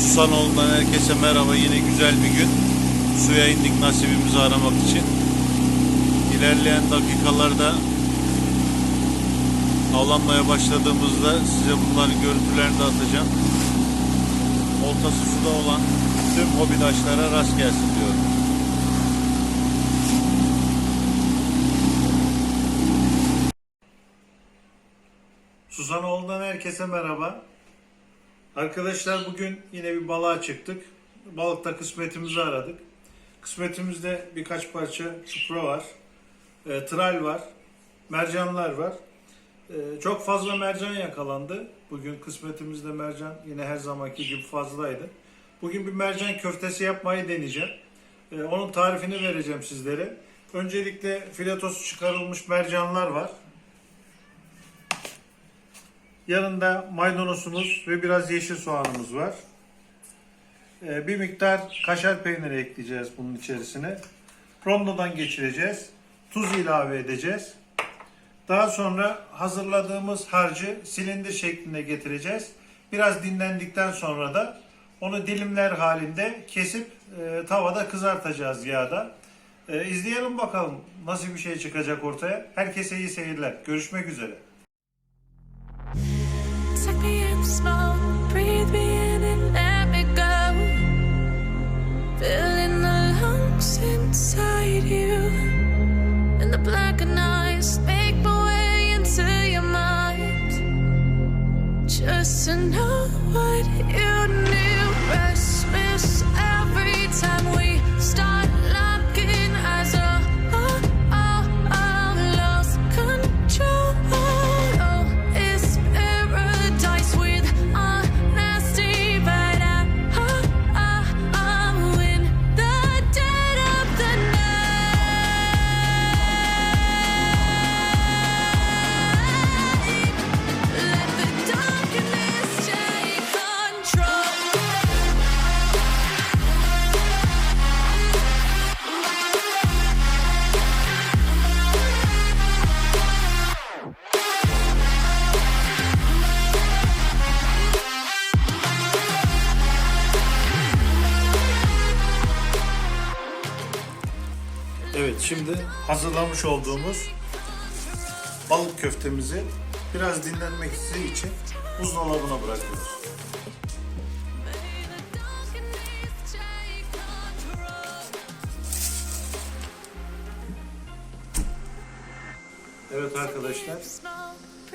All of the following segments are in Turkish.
Susanoğlu'ndan herkese merhaba. Yine güzel bir gün. Suya indik nasibimizi aramak için. İlerleyen dakikalarda avlanmaya başladığımızda size bunların görüntülerini de atacağım. Oltası suda olan tüm hobidaşlara rast gelsin diyorum. Susanoğlu'ndan herkese merhaba. Arkadaşlar bugün yine bir balığa çıktık. Balıkta kısmetimizi aradık. Kısmetimizde birkaç parça çupra var. E, tral var. Mercanlar var. E, çok fazla mercan yakalandı. Bugün kısmetimizde mercan yine her zamanki gibi fazlaydı. Bugün bir mercan köftesi yapmayı deneyeceğim. E, onun tarifini vereceğim sizlere. Öncelikle filetosu çıkarılmış mercanlar var. Yanında maydanozumuz ve biraz yeşil soğanımız var. Ee, bir miktar kaşar peyniri ekleyeceğiz bunun içerisine. Rondodan geçireceğiz. Tuz ilave edeceğiz. Daha sonra hazırladığımız harcı silindir şeklinde getireceğiz. Biraz dinlendikten sonra da onu dilimler halinde kesip e, tavada kızartacağız yağda. E, izleyelim bakalım nasıl bir şey çıkacak ortaya. Herkese iyi seyirler. Görüşmek üzere. smoke. Evet şimdi hazırlamış olduğumuz balık köftemizi biraz dinlenmek için buzdolabına bırakıyoruz. Evet arkadaşlar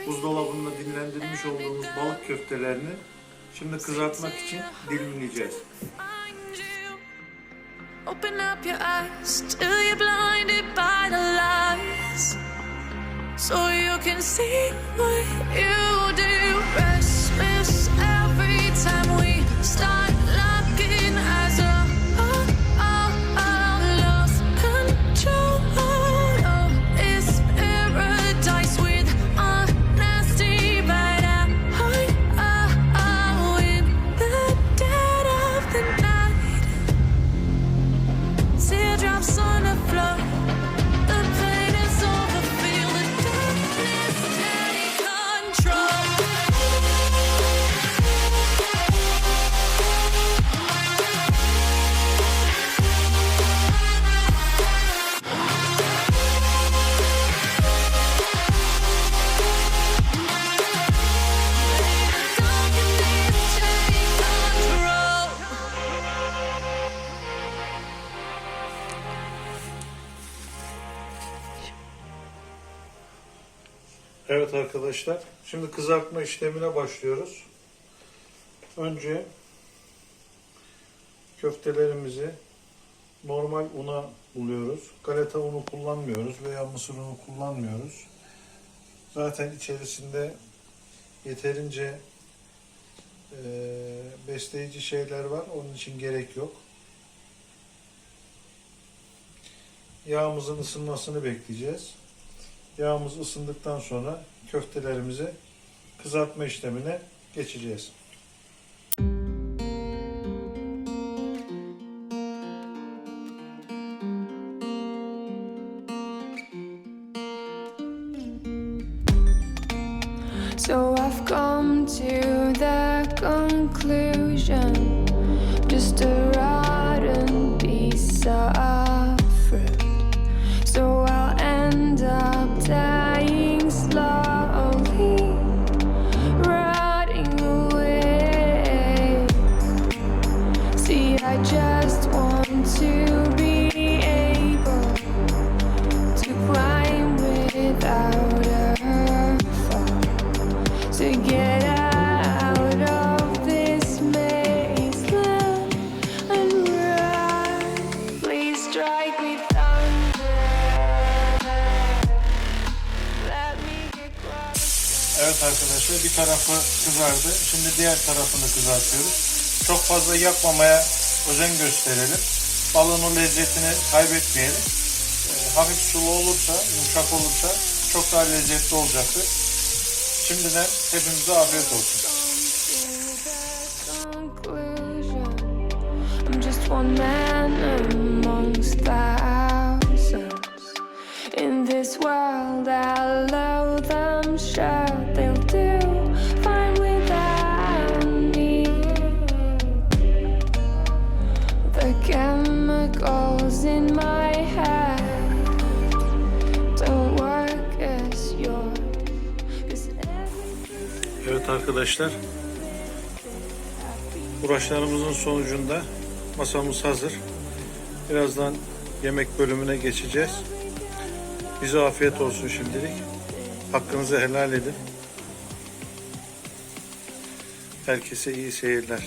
buzdolabında dinlendirmiş olduğumuz balık köftelerini şimdi kızartmak için dilimleyeceğiz. Open up your eyes till you're blinded by the lies. So you can see what you do. Evet arkadaşlar, şimdi kızartma işlemine başlıyoruz. Önce köftelerimizi normal una buluyoruz. Galeta unu kullanmıyoruz veya mısır unu kullanmıyoruz. Zaten içerisinde yeterince eee, besleyici şeyler var. Onun için gerek yok. Yağımızın ısınmasını bekleyeceğiz. Yağımız ısındıktan sonra köftelerimizi kızartma işlemine geçeceğiz. So I've come to the conclusion Evet arkadaşlar bir tarafı kızardı. Şimdi diğer tarafını kızartıyoruz. Çok fazla yakmamaya özen gösterelim. Balığın o lezzetini kaybetmeyelim. Ee, hafif sulu olursa, yumuşak olursa çok daha lezzetli olacaktır. Şimdiden hepimize afiyet olsun. one man amongst thousands. In this world, I Arkadaşlar. Uğraşlarımızın sonucunda masamız hazır. Birazdan yemek bölümüne geçeceğiz. Bize afiyet olsun şimdilik. Hakkınızı helal edin. Herkese iyi seyirler.